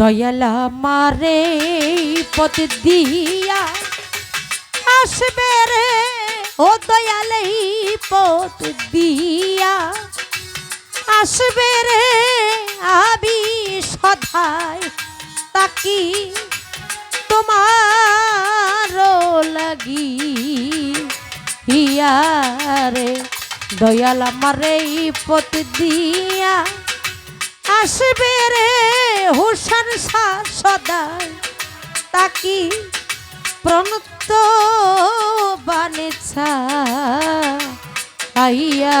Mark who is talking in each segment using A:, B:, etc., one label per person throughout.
A: দয়ালা মারে পথ দিয়া আসবে রে, ও দয়ালে পথ দিয়া আসবে রে আবি সদাই তাকি তোমার লাগি। হিয়ারে দয়াল আমার এই পথ দিয়া আসবে রে হুসান শাহ সদাই। তাকি প্রণত বানেছা আইয়া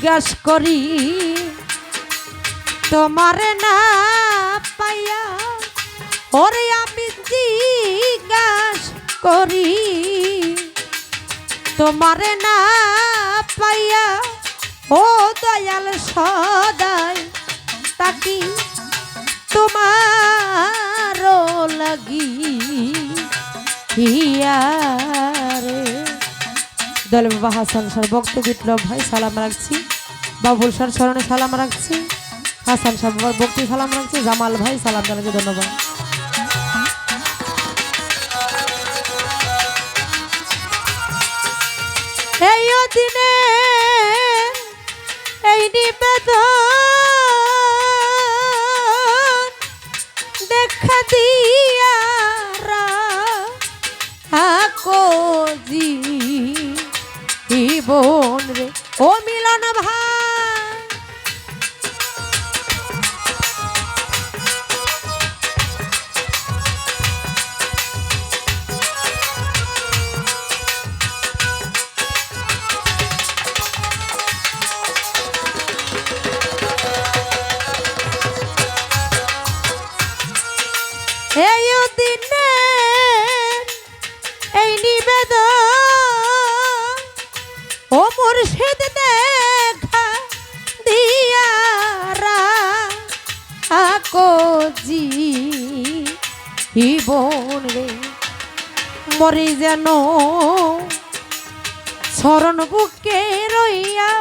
A: জিজ্ঞাস করি, তোমারে না পাইয়া ওরে আমি জিজ্ঞাস করি, তোমারে না পাইয়া ও দয়াল সদাই তাকি তোমার লাগি হিয়ারে? ভক্ত বিপ্লব ভাই, সালাম রাখছি। বাবুল স্যার স্মরণে সালাম রাখছি। হাসান সাহেব ভক্তি সালাম রাখছি। জামাল ভাই, সালাম জানাচ্ছি, ধন্যবাদ। এই দিনে এই নিবেদন দেখা দিয়া জি বোন রে। ও মিলন ভাই। এই দিনে এই নিবেদন ও মুর্শিদ দেখা দিয়ারা আকজি হিবন রে। মরি যেন শরণ বুকে রইয়া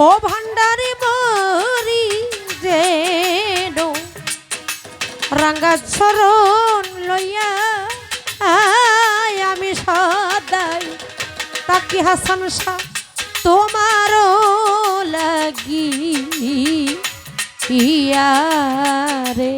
A: ও ভান্ডারি মরি যেন রাঙ্গা চরণ লইয়া আমি সদাই তাকি হাসান শাহ তোমারও লাগি ইয়ারে।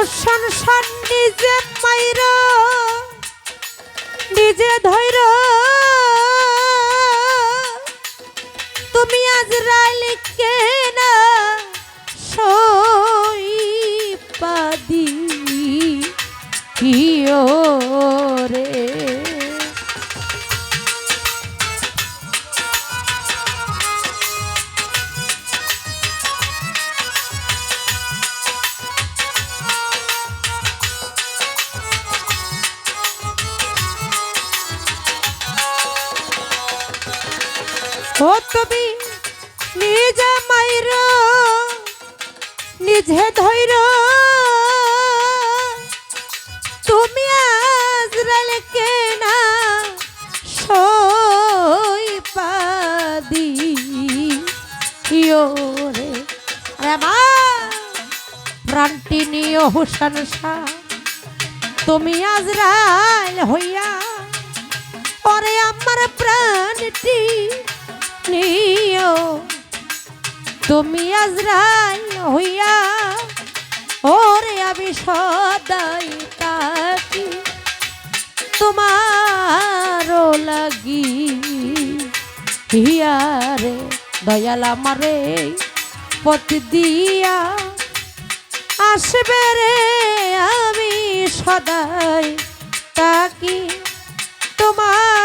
A: হোসেন শান নিজে মাইর নিজে ধৈর। তুমি আজ রাইলিকে না সই পাদি কিও ও তুমি নিজে মাইর, নিজে ধৈর তুমি আজরাল কেনা সই পাদি। মা প্রাণটি নিয় হুসান শাহ, তুমি আজরাল হইয়া ওরে আমার প্রাণটি নিও। তুমি আজরাইল হইয়া, ওরে আমি সদাই তাকি। তোমার লাগি হিয়ারে, দয়াল আমারে পতি দিয়া। আসবে রে আমি সদাই তাকি। তোমারও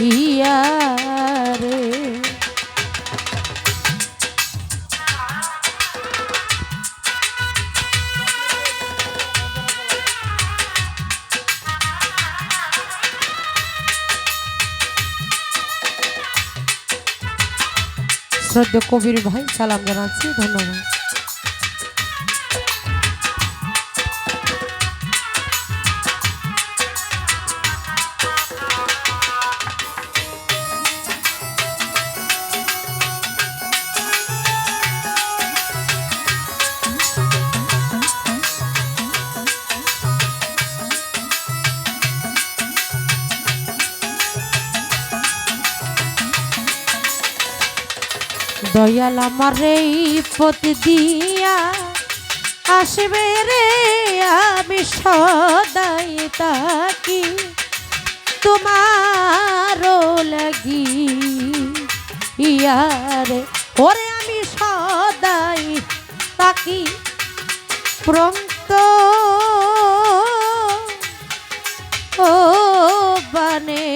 A: হিয়ারে শ্রদ্ধা কবির ভাই সালাম জানাচ্ছি ধন্যবাদ। দয়াল আমার এই পতি দিয়া আসবে রে, আমি সদাই তাকি তোমারও লাগি ইয়ারে, ওরে আমি সদাই তাকি প্রন্ত ও বানে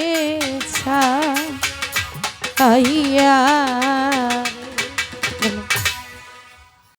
A: ছা আইয়া